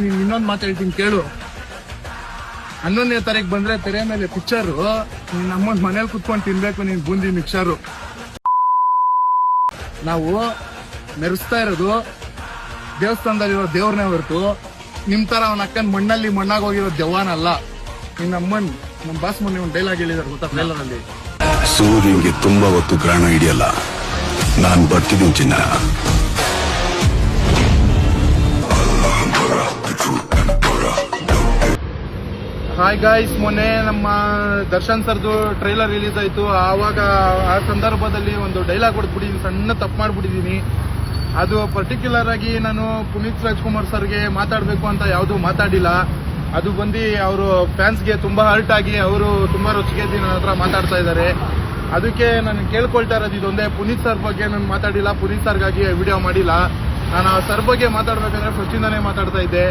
ನೀನ್ ಇನ್ನೊಂದ್ ಮಾತು ಹೇಳ್ತೀನಿ ಕೇಳು. ಹನ್ನೊಂದನೇ ತಾರೀಕು ಬಂದ್ರೆ ತೆರೆ ಮೇಲೆ ಪಿಕ್ಚರು ನೀನ್ ನಮ್ಮೊಂದ್ ಮನೇಲಿ ಕುತ್ಕೊಂಡ್ ತಿನ್ಬೇಕು, ನೀನ್ ಬೂಂದಿ ಮಿಕ್ಸರು ನಾವು ಮೆರೆಸ್ತಾ ಇರೋದು ದೇವಸ್ಥಾನದಲ್ಲಿರೋ ದೇವ್ರನ್ನೇ ಹೊರತು ನಿಮ್ ತರ ಅವನ ಅಕ್ಕನ್ ಮಣ್ಣಲ್ಲಿ ಮಣ್ಣಾಗ ಹೋಗಿರೋ ದೆವ್ವಾನಲ್ಲ. ನಿನ್ನ ಅಮ್ಮನ್ ನಮ್ ಬಾಸ್ ಮೊನ್ನೆ ಒಂದು ಡೈಲಾಗ್ ಹೇಳಿದಾರೆ ಗೊತ್ತಾ ಟ್ರೈಲರ್ ಸೂರ್ಯನ್ಗೆ ತುಂಬಾ ಹೊತ್ತು ಗ್ರಹಣ ಹಿಡಿಯಲ್ಲ. ನಾನು ಬರ್ತಿದ್ದೀನಿ ಚಿನ್ನ. ಹಾಯ್ ಗಾಯ್ಸ್ ಮೊನ್ನೆ ನಮ್ಮ ದರ್ಶನ್ ಸರ್ದು ಟ್ರೈಲರ್ ರಿಲೀಸ್ ಆಯಿತು. ಆವಾಗ ಆ ಸಂದರ್ಭದಲ್ಲಿ ಒಂದು ಡೈಲಾಗ್ ಹೊಡೆದ್ಬಿಟ್ಟಿದ್ದೀನಿ ಸಣ್ಣ ತಪ್ಪು ಮಾಡಿಬಿಟ್ಟಿದ್ದೀನಿ ಅದು ಪರ್ಟಿಕ್ಯುಲರ್ ಆಗಿ ನಾನು ಪುನೀತ್ ರಾಜ್ಕುಮಾರ್ ಸರ್ಗೆ ಮಾತಾಡಬೇಕು ಅಂತ ಯಾವುದು ಮಾತಾಡಿಲ್ಲ. ಅದು ಬಂದು ಅವರು ಫ್ಯಾನ್ಸ್ಗೆ ತುಂಬ ಹರ್ಟ್ ಆಗಿ ಅವರು ತುಂಬ ರೊಚ್ಚಿಗೆ ನನ್ನ ಹತ್ರ ಮಾತಾಡ್ತಾ ಇದ್ದಾರೆ. ಅದಕ್ಕೆ ನಾನು ಕೇಳ್ಕೊಳ್ತಾ ಇರೋದು ಇದೊಂದೇ. ಪುನೀತ್ ಸರ್ ಬಗ್ಗೆ ನಾನು ಮಾತಾಡಿಲ್ಲ, ಪುನೀತ್ ಸರ್ಗಾಗಿ ವಿಡಿಯೋ ಮಾಡಿಲ್ಲ. ನಾನು ಆ ಸರ್ ಬಗ್ಗೆ ಮಾತಾಡ್ಬೇಕಂದ್ರೆ ಫಸ್ಟಿಂದಾನೇ ಮಾತಾಡ್ತಾ ಇದ್ದೆ.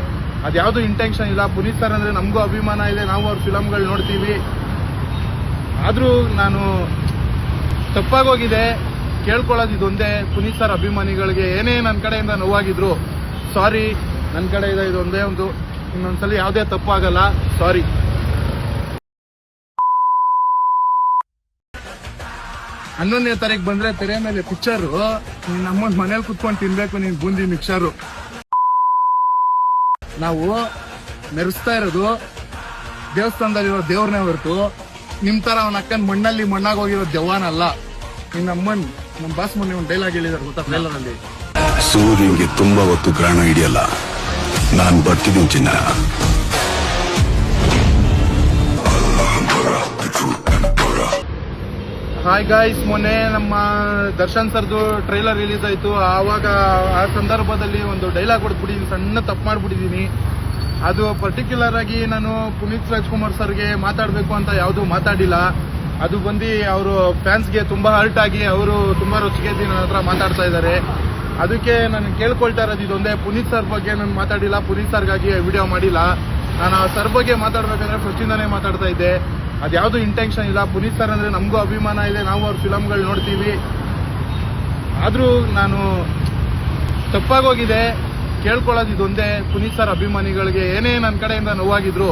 ಅದ್ಯಾವುದು ಇಂಟೆನ್ಷನ್ ಇಲ್ಲ. ಪುನೀತ್ ಸರ್ ಅಂದ್ರೆ ನಮಗೂ ಅಭಿಮಾನ ಇದೆ. ನಾವು ಅವ್ರ ಫಿಲಮ್ಗಳು ನೋಡ್ತೀವಿ. ಆದರೂ ನಾನು ತಪ್ಪಾಗೋಗಿದೆ. ಕೇಳ್ಕೊಳ್ಳೋದು ಇದೊಂದೇ. ಪುನೀತ್ ಸರ್ ಅಭಿಮಾನಿಗಳಿಗೆ ಏನೇ ನನ್ನ ಕಡೆಯಿಂದ ನೋವಾಗಿದ್ರು ಸಾರಿ ನನ್ನ ಕಡೆಯಿಂದ ಇದೊಂದೇ ಒಂದು, ಇನ್ನೊಂದ್ಸಲಿ ಯಾವುದೇ ತಪ್ಪಾಗಲ್ಲ. ಸಾರಿ ಹನ್ನೊಂದನೇ ತಾರೀಕು ಬಂದ್ರೆ ತೆರೆ ಮೇಲೆ ಪಿಕ್ಚರು ನೀನ್ ನಮ್ಮೊಂದ್ ಮನೇಲಿ ಕುತ್ಕೊಂಡು ತಿನ್ಬೇಕು, ನೀನ್ ಬೂಂದಿ ಮಿಕ್ಸರು ನಾವು ಮೆರೆಸ್ತಾ ಇರೋದು ದೇವಸ್ಥಾನದಲ್ಲಿರೋ ದೇವ್ರನ್ನೇ ಹೊರತು ನಿಮ್ ತರ ಅವನ ಅಕ್ಕನ್ ಮಣ್ಣಲ್ಲಿ ಮಣ್ಣಾಗ ಹೋಗಿರೋ ದೆವ್ವಾನಲ್ಲ ನಿನ್ನ ಅಮ್ಮನ್ ನಮ್ ಬಾಸ್ ಒಂದು ಡೈಲಾಗ್ ಹೇಳಿದಾರೆ ಗೊತ್ತಾ ಟ್ರೈಲರ್ ಅಲ್ಲಿ? ತುಂಬಾ ಹೊತ್ತು ಗ್ರಹಣ ಹಿಡಿಯಲ್ಲ. ನಾನು ಬರ್ತಿದ್ದೀನಿ ಚಿನ್ನ. ಹಾಯ್ ಗಾಯ್ಸ್ ಮೊನ್ನೆ ನಮ್ಮ ದರ್ಶನ್ ಸರ್ದು ಟ್ರೈಲರ್ ರಿಲೀಸ್ ಆಯ್ತು. ಆವಾಗ ಆ ಸಂದರ್ಭದಲ್ಲಿ ಒಂದು ಡೈಲಾಗ್ ಹೊಡೆದ್ಬಿಟ್ಟಿದ್ದೀನಿ ಸಣ್ಣ ತಪ್ಪು ಮಾಡಿಬಿಟ್ಟಿದ್ದೀನಿ ಅದು ಪರ್ಟಿಕ್ಯುಲರ್ ಆಗಿ ನಾನು ಪುನೀತ್ ರಾಜ್ಕುಮಾರ್ ಸರ್ಗೆ ಮಾತಾಡಬೇಕು ಅಂತ ಯಾವುದು ಮಾತಾಡಿಲ್ಲ. ಅದು ಬಂದು ಅವರು ಫ್ಯಾನ್ಸ್ಗೆ ತುಂಬ ಹರ್ಟ್ ಆಗಿ ಅವರು ತುಂಬ ರೊಚ್ಚಿಗೆ ನನ್ನ ಹತ್ರ ಮಾತಾಡ್ತಾ ಇದ್ದಾರೆ. ಅದಕ್ಕೆ ನಾನು ಕೇಳ್ಕೊಳ್ತಾ ಇರೋದು ಇದೊಂದೇ. ಪುನೀತ್ ಸರ್ ಬಗ್ಗೆ ನಾನು ಮಾತಾಡಿಲ್ಲ, ಪುನೀತ್ ಸರ್ಗಾಗಿ ವಿಡಿಯೋ ಮಾಡಿಲ್ಲ. ನಾನು ಆ ಸರ್ ಬಗ್ಗೆ ಮಾತಾಡಬೇಕಂದ್ರೆ ಫಸ್ಟಿಂದಾನೇ ಮಾತಾಡ್ತಾ ಇದ್ದೆ. ಅದ್ಯಾವುದು ಇಂಟೆನ್ಷನ್ ಇಲ್ಲ. ಪುನೀತ್ ಸರ್ ಅಂದ್ರೆ ನಮಗೂ ಅಭಿಮಾನ ಇದೆ. ನಾವು ಅವ್ರ ಫಿಲಮ್ಗಳು ನೋಡ್ತೀವಿ. ಆದರೂ ನಾನು ತಪ್ಪಾಗೋಗಿದೆ ಕೇಳ್ಕೊಳ್ಳೋದು ಇದೊಂದೇ. ಪುನೀತ್ ಸರ್ ಅಭಿಮಾನಿಗಳಿಗೆ ಏನೇ ನನ್ನ ಕಡೆಯಿಂದ ನೋವಾಗಿದ್ರು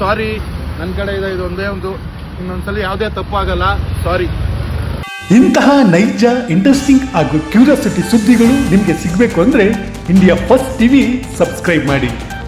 ಸಾರಿ ನನ್ನ ಕಡೆಯಿಂದ ಇದೊಂದೇ ಒಂದು. ಇನ್ನೊಂದ್ಸಲ ಯಾವುದೇ ತಪ್ಪಾಗಲ್ಲ. ಸಾರಿ ಇಂತಹ ನೈಜ ಇಂಟ್ರೆಸ್ಟಿಂಗ್ ಹಾಗೂ ಕ್ಯೂರಿಯಾಸಿಟಿ ಸುದ್ದಿಗಳು ನಿಮಗೆ ಸಿಗಬೇಕು ಅಂದರೆ ಇಂಡಿಯಾ ಫಸ್ಟ್ ಟಿವಿ ಸಬ್ಸ್ಕ್ರೈಬ್ ಮಾಡಿ.